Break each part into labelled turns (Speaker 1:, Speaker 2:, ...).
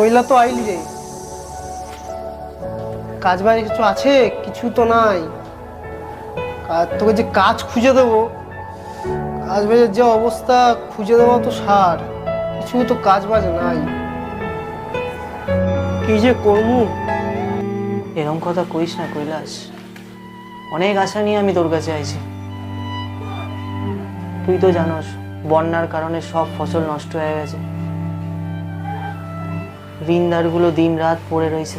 Speaker 1: ওইলা তো আইলি রে। কাজ বাজ কিছু আছে? কিছু তো নাই। কাজ তোকে যে কাজ খুঁজে দেবো কাজ বাজের যে অবস্থা, খুঁজে দেওয়া তো সার। কিছু তো কাজ বাজ নাই। কি যে করব?
Speaker 2: এরম কথা কইস না কৈলাস। অনেক আশা নিয়ে আমি তোর কাছে আইছি। তুই তো জানোস, বন্যার কারণে সব ফসল নষ্ট হয়ে গেছে। ঋণদারগুলো দিন রাত পড়ে রয়েছে।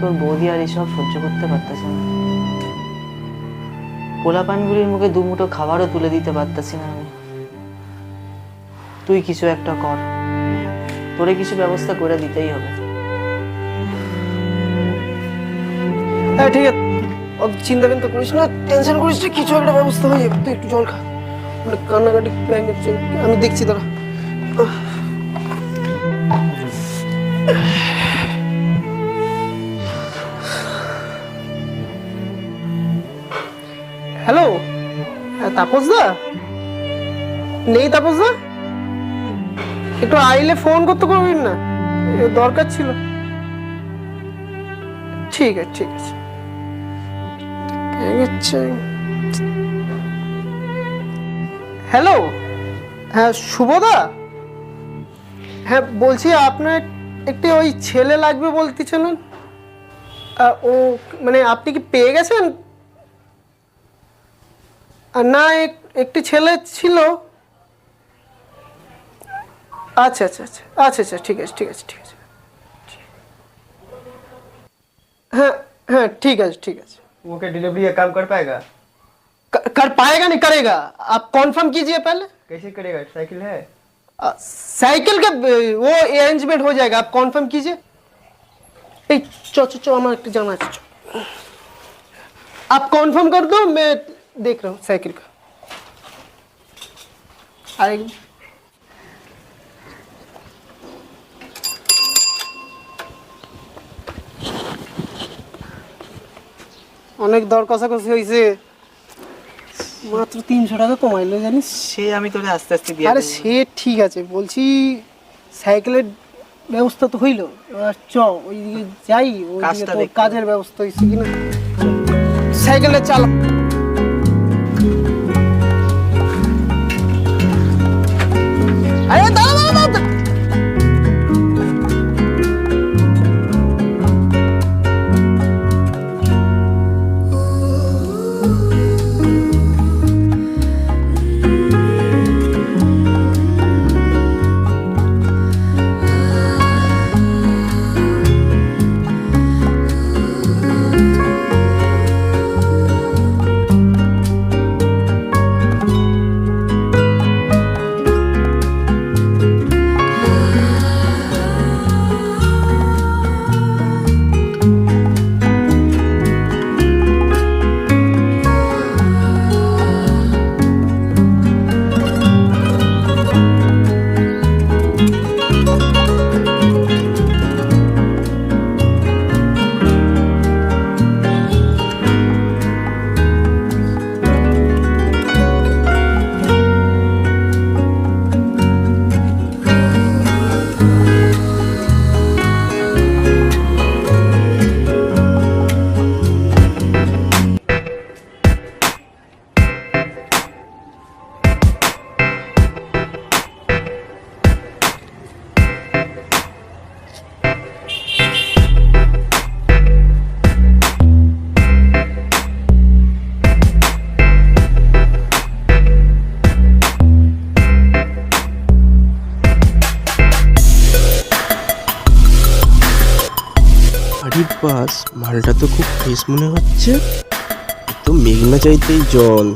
Speaker 2: তোর বৌদি আর এসব সহ্য করতে পারতেছে না। পোলাপানগুলির মুখে দুমুঠো খাবারও তুলে দিতে পারতেছি না আমি। তুই কিছু একটা কর। তোরে কিছু ব্যবস্থা করে দিতেই হবে।
Speaker 1: হ্যাঁ ঠিক আছে। চিন্তা কিন্তু করিস না। টেনশন করিস না, কিছু একটা ব্যবস্থা হয়ে যাবে। তুই একটু জল খা। মানে কান্নাকাটি আমি দেখছি তোরা হ্যাঁ তাপস দা? নেই তাপস দা? একটু আইলে ফোন করতে পারবেন না? দরকার ছিল। ঠিক আছে ঠিক আছে। হ্যালো হ্যাঁ শুভদা হ্যাঁ বলছি আপনার একটি ওই ছেলে লাগবে বলতেছিলেন ও মানে আপনি কি পেয়ে গেছেন? আহ, না এক- একটি ছেলে ছিল আচ্ছা আচ্ছা আচ্ছা আচ্ছা আচ্ছা ঠিক আছে ঠিক আছে ঠিক আছে हाँ हाँ ठीक है ठीक है
Speaker 3: वो क्या डिलीवरी का काम कर पाएगा
Speaker 1: क- कर पाएगा नहीं करेगा आप कॉन्फर्म कीजिए पहले
Speaker 3: कैसे करेगा साइकिल है
Speaker 1: अ, साइकिल का अ, वो अरेंजमेंट हो जाएगा आप कॉन्फर्म कीजिए এই চ চ চ আমার একটু জানা আছে চ। आप कॉन्फर्म कर दो मैं देख रहा हूँ साइकिल का आएगी অনেক দর কষাকষি হয়েছে মাত্র তিনশো টাকা কমাইলো জানিস
Speaker 2: সে আমি তোরে আস্তে আস্তে দিয়ে
Speaker 1: আরে
Speaker 2: দেবো।
Speaker 1: সে ঠিক আছে বলছি সাইকেলের ব্যবস্থা তো হইলো এবার চ ওইদিকে যাই ওইদিকে
Speaker 2: কাজটা
Speaker 1: তোর
Speaker 2: দেখতে
Speaker 1: কাজের ব্যবস্থা হয়েছে কিনা সাইকেলে চালা আরে দাঁড়া দাঁড়া দাঁড়া
Speaker 4: বাড়ির পাশ মালটা তো খুব ফ্রেশ মনে হচ্ছে। তো মেঘনা চাইতেই জল।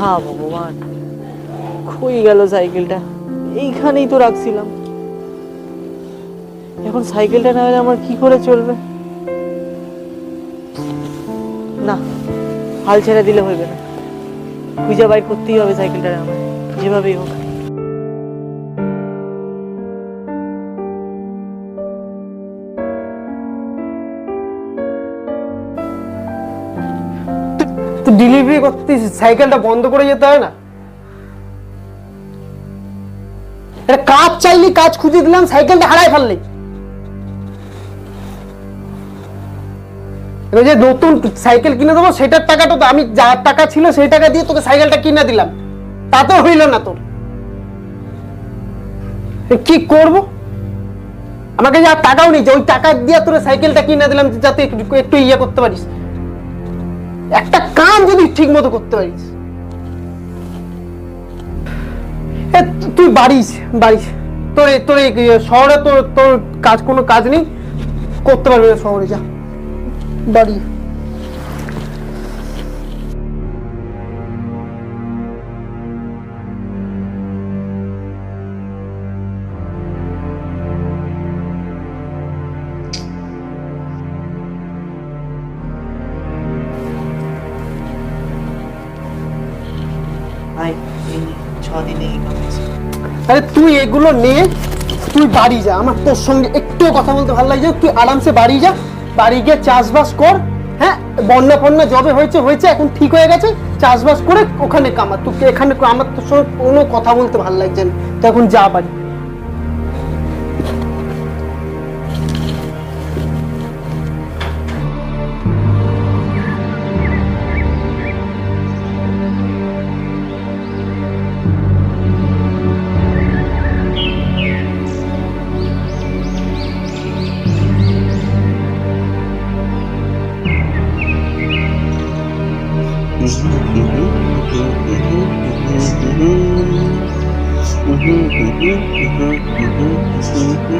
Speaker 2: হা ভগবান। খুই গেল সাইকেলটা? এইখানেই তো রাখছিলাম। এখন সাইকেলটা না হলে আমার কি করে চলবে? না, হাল ছেড়ে দিলে হইবে না। খুঁজে বাইর করতেই হবে সাইকেলটা আমার যেভাবেই হোক।
Speaker 1: তো ডেলিভারি করতে সাইকেলটা বন্ধ করে যেতে হয় না। কাজ চাইলি কাজ খুঁজে দিলাম সাইকেলটা হারাই ফেললি। এবার যে নতুন সাইকেল কিনে দেবো, সেটার টাকাটা তো আমি যা টাকা ছিল সেই টাকা দিয়ে তোকে সাইকেলটা কিনে দিলাম। তাতেও হইল না তোর। কি করব? আমাকে যা টাকাও যে ওই টাকা দিয়ে তোর সাইকেলটা কিনে দিলাম, যাতে একটু ইয়ে করতে পারিস। একটা কাম যদি ঠিক মতো করতে পারিস। তুই বাড়িস বাড়িস। তোর তোর শহরে তোর তোর কাজ কোনো কাজ নেই। করতে পারবি শহরে, যা। বাড়ি। আরে তুই এগুলো নিয়ে তুই বাড়ি যা। আমার তোর সঙ্গে একটুও কথা বলতে ভালো লাগছে তুই আরামসে বাড়ি যা। বাড়ি গিয়ে চাষবাস কর হ্যাঁ? বন্যা ফন্যা জবে হয়েছে হয়েছে, এখন ঠিক হয়ে গেছে। চাষবাস করে ওখানে কামা। তোকে এখানে আমার তোর সঙ্গে কোনো কথা বলতে ভালো লাগছে না। তুই এখন যা বাড়ি।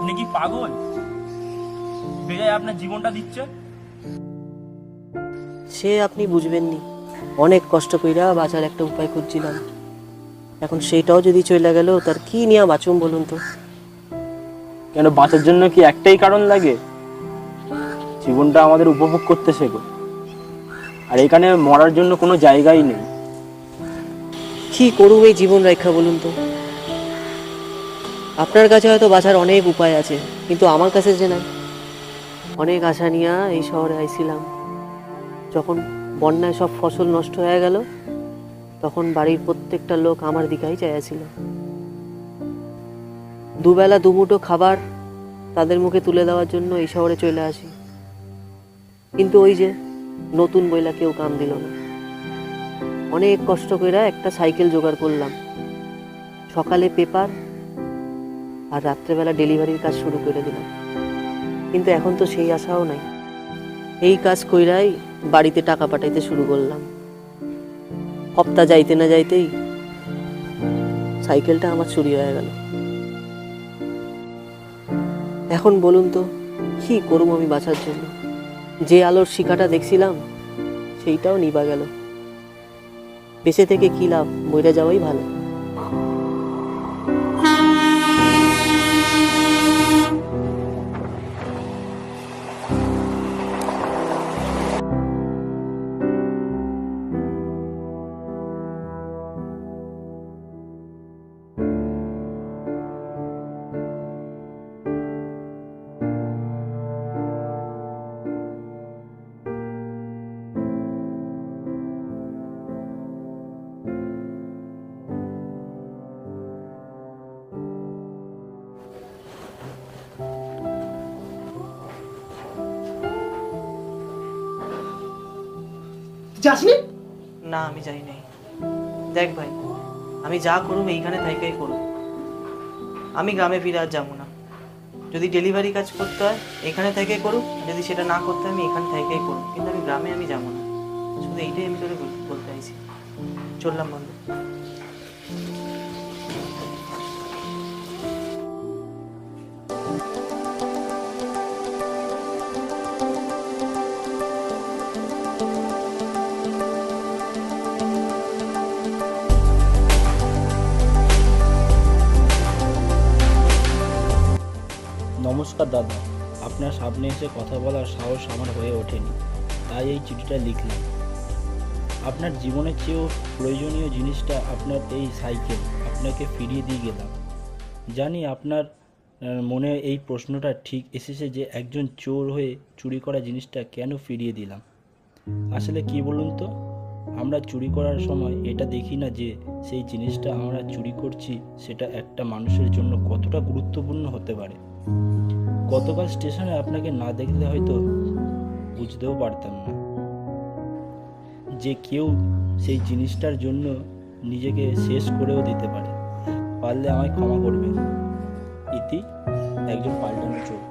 Speaker 5: আপনি কি পাগল? বেজায় আপনার জীবনটা দিচ্ছে?
Speaker 2: সে আপনি বুঝবেননি। অনেক কষ্ট কইরা বাঁচার একটা উপায় খুঁজছিলাম। এখন সেইটাও যদি চলে গেল তার কি নিয়ে বাঁচুম বলুন তো?
Speaker 6: কেন বাঁচার জন্য কি একটাই কারণ লাগে? জীবনটা আমাদের উপভোগ করতে শেখো। আর এখানে মরার জন্য কোনো জায়গাই নেই।
Speaker 2: কি করুম এই জীবন রেখা বলুন তো? আপনার কাছে হয়তো বাঁচার অনেক উপায় আছে, কিন্তু আমার কাছে যে নাই। অনেক আশা নিয়ে এই শহরে আইছিলাম। যখন বন্যায় সব ফসল নষ্ট হয়ে গেল, তখন বাড়ির প্রত্যেকটা লোক আমার দিকেই চাইছিল দুবেলা দুমুঠো খাবার তাদের মুখে তুলে দেওয়ার জন্য এই শহরে চলে আসি। কিন্তু ওই যে নতুন বইলা কেউ কাম দিল না। অনেক কষ্ট করে একটা সাইকেল জোগাড় করলাম। সকালে পেপার আর রাত্রেবেলা ডেলিভারির কাজ শুরু করে দিলাম। কিন্তু এখন তো সেই আশাও নাই। এই কাজ কইরাই বাড়িতে টাকা পাঠাইতে শুরু করলাম। হপ্তা যাইতে না যাইতেই সাইকেলটা আমার চুরি হয়ে গেল। এখন বলুন তো, কি করব আমি বাঁচার জন্য? যে আলোর শিকাটা দেখছিলাম, সেইটাও নিবা গেল। বেঁচে থেকে কী লাভ? মরে যাওয়াই ভালো।
Speaker 1: যাসনি?
Speaker 2: না, আমি যাই নাই। দেখ ভাই, আমি যা করুম এইখানে থাইকাই করুম। আমি গ্রামে ফিরে আর যাব না। যদি ডেলিভারি কাজ করতে হয়, এখানে থেকে করুক। যদি সেটা না করতে হয়, আমি এখানে থেকেই করুক কিন্তু আমি গ্রামে আমি যাব না। শুধু এইটাই আমি তোরে বলতে চাইছি। চললাম বন্ধু।
Speaker 6: নমস্কার দাদা, আপনার সামনে এসে কথা বলার সাহস আমার হয়ে ওঠেনি, তাই এই চিঠিটা লিখলাম। আপনার জীবনের চেয়েও প্রয়োজনীয় জিনিসটা আপনার এই সাইকেল, আপনাকে ফিরিয়ে দিয়ে গেলাম। জানি আপনার মনে এই প্রশ্নটা ঠিক এসেছে যে একজন চোর হয়ে চুরি করা জিনিসটা কেন ফিরিয়ে দিলাম? আসলে কি বলুন তো? আমরা চুরি করার সময় এটা দেখি না যে সেই জিনিসটা আমরা চুরি করছি, সেটা একটা মানুষের জন্য কতটা গুরুত্বপূর্ণ হতে পারে। গতকাল স্টেশনে আপনাকে না দেখলে হয়তো বুঝতেও পারতাম না। যে কেউ সেই জিনিসটার জন্য নিজেকে শেষ করেও দিতে পারে, পারলে আমায় ক্ষমা করবেন। ইতি একজন পাল্টানো চোর।